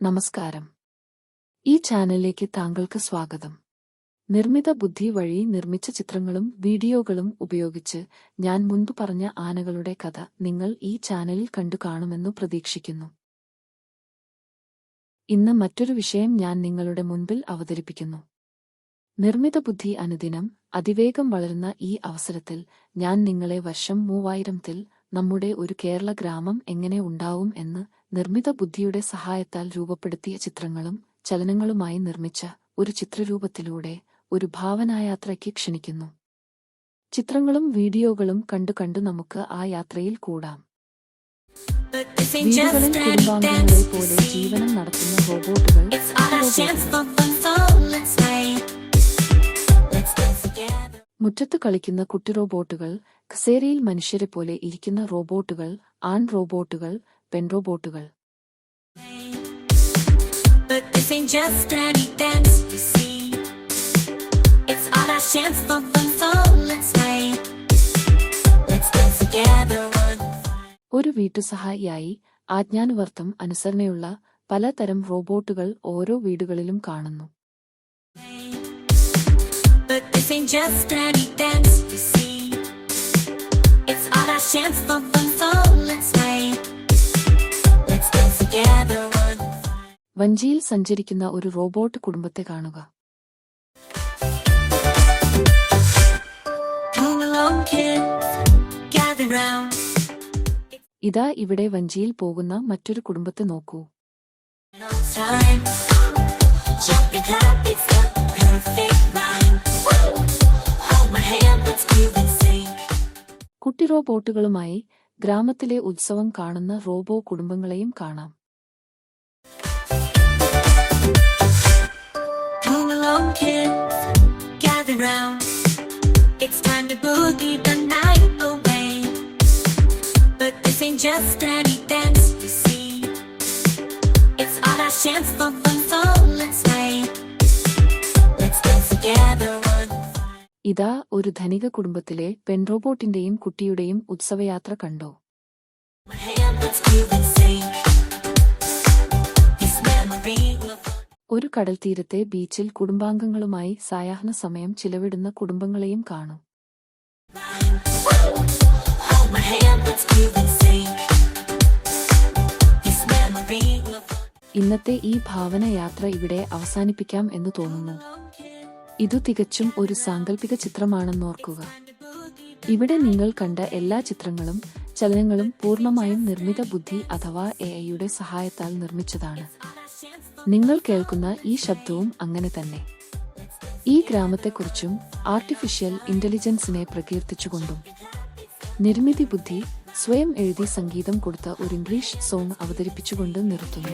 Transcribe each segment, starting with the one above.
നമസ്കാരം. ഈ ചാനലിലേക്ക് താങ്കൾക്ക് സ്വാഗതം. നിർമ്മിത ബുദ്ധി വഴി നിർമ്മിച്ച ചിത്രങ്ങളും വീഡിയോകളും ഉപയോഗിച്ച് ഞാൻ മുൻപ് പറഞ്ഞ ആനകളുടെ കഥ നിങ്ങൾ ഈ ചാനലിൽ കണ്ടു കാണുമെന്നു പ്രതീക്ഷിക്കുന്നു. ഇന്ന് മറ്റൊരു വിഷയം ഞാൻ നിങ്ങളുടെ മുൻപിൽ അവതരിപ്പിക്കുന്നു. നിർമ്മിത ബുദ്ധി അനുദിനം അതിവേഗം വളരുന്ന ഈ അവസരത്തിൽ ഞാൻ നിങ്ങളെ വർഷം മൂവായിരത്തിൽ നമ്മുടെ ഒരു കേരള ഗ്രാമം എങ്ങനെ ഉണ്ടാവും എന്ന് നിർമ്മിത ബുദ്ധിയുടെ സഹായത്താൽ രൂപപ്പെടുത്തിയ ചിത്രങ്ങളും ചലനങ്ങളുമായി നിർമ്മിച്ച ഒരു ചിത്രരൂപത്തിലൂടെ ഒരു ഭാവനായാത്രയ്ക്ക് ക്ഷണിക്കുന്നു. ചിത്രങ്ങളും വീഡിയോകളും കണ്ടു കണ്ടു നമുക്ക് ആ യാത്രയിൽ കൂടാം. വീടുകളിൽ കുടുംബാംഗങ്ങളെ പോലെ ജീവനം നടത്തുന്ന റോബോട്ടുകൾ മുറ്റത്ത് കളിക്കുന്ന കുട്ടി റോബോട്ടുകൾ കസേരയിൽ മനുഷ്യരെ പോലെ ഇരിക്കുന്ന റോബോട്ടുകൾ ആൺ റോബോട്ടുകൾ പെൺ റോബോട്ടുകൾ. ഒരു വീട്ടുസഹായിയായി ആജ്ഞാനുവർത്തം അനുസരണയുള്ള പലതരം റോബോട്ടുകൾ ഓരോ വീടുകളിലും കാണുന്നു. This ain't just any dance, you see. It's our last chance for fun, so let's play. Let's dance together, one വഞ്ചിയിൽ സഞ്ചരിക്കുന്ന ഒരു റോബോട്ട് കുടുംബത്തെ കാണുക. ഇതാ ഇവിടെ വഞ്ചിയിൽ പോകുന്ന മറ്റൊരു കുടുംബത്തെ നോക്കൂ No time. Jump and clap, it's കുട്ടി റോബോട്ടുകളുമായി ഗ്രാമത്തിലെ ഉത്സവം കാണുന്ന റോബോ കുടുംബങ്ങളെയും കാണാം. It's time to boogie the night away. But this ain't just any dance, you see. It's our chance for fun, so let's play. Let's dance together, ഇതാ ഒരു ധനിക കുടുംബത്തിലെ പെൺറോബോട്ടിന്റെയും കുട്ടിയുടെയും ഉത്സവയാത്ര കണ്ടോ. ഒരു കടൽ കടൽത്തീരത്തെ ബീച്ചിൽ കുടുംബാംഗങ്ങളുമായി സായാഹ്ന സമയം ചിലവിടുന്ന കുടുംബങ്ങളെയും കാണും. ഇന്നത്തെ ഈ ഭാവന യാത്ര ഇവിടെ അവസാനിപ്പിക്കാം എന്ന് തോന്നുന്നു. ഇതു തികച്ചും ഒരു സാങ്കല്പിക ചിത്രമാണെന്നോർക്കുക. ഇവിടെ നിങ്ങൾ കണ്ട എല്ലാ ചിത്രങ്ങളും ചലനങ്ങളും പൂർണമായും നിർമ്മിത ബുദ്ധി അഥവാ എ ഐയുടെ സഹായത്താൽ നിർമ്മിച്ചതാണ്. നിങ്ങൾ കേൾക്കുന്ന ഈ ശബ്ദവും അങ്ങനെ തന്നെ. ഈ ഗ്രാമത്തെക്കുറിച്ചും ആർട്ടിഫിഷ്യൽ ഇന്റലിജൻസിനെ പ്രകീർത്തിച്ചുകൊണ്ടും. നിർമ്മിതി ബുദ്ധി സ്വയം എഴുതി സംഗീതം കൊടുത്ത ഒരു ഇംഗ്ലീഷ് സോങ് അവതരിപ്പിച്ചുകൊണ്ട് നിർത്തുന്നു.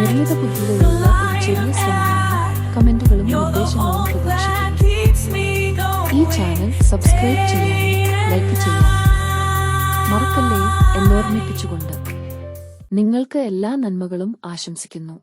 നിർമ്മിത ബുദ്ധിയിലുള്ള ഒരു ചെറിയ ശ്രമം. കമന്റുകളും You're the നിർദ്ദേശങ്ങളും hope പ്രതീക്ഷിക്കുന്നു. that keeps me ഈ going. ചാനൽ സബ്സ്ക്രൈബ് ചെയ്യാനും ലൈക്ക് ചെയ്യാനും മറക്കല്ലേ എന്നോർമ്മിപ്പിച്ചുകൊണ്ട് നിങ്ങൾക്ക് എല്ലാ നന്മകളും ആശംസിക്കുന്നു.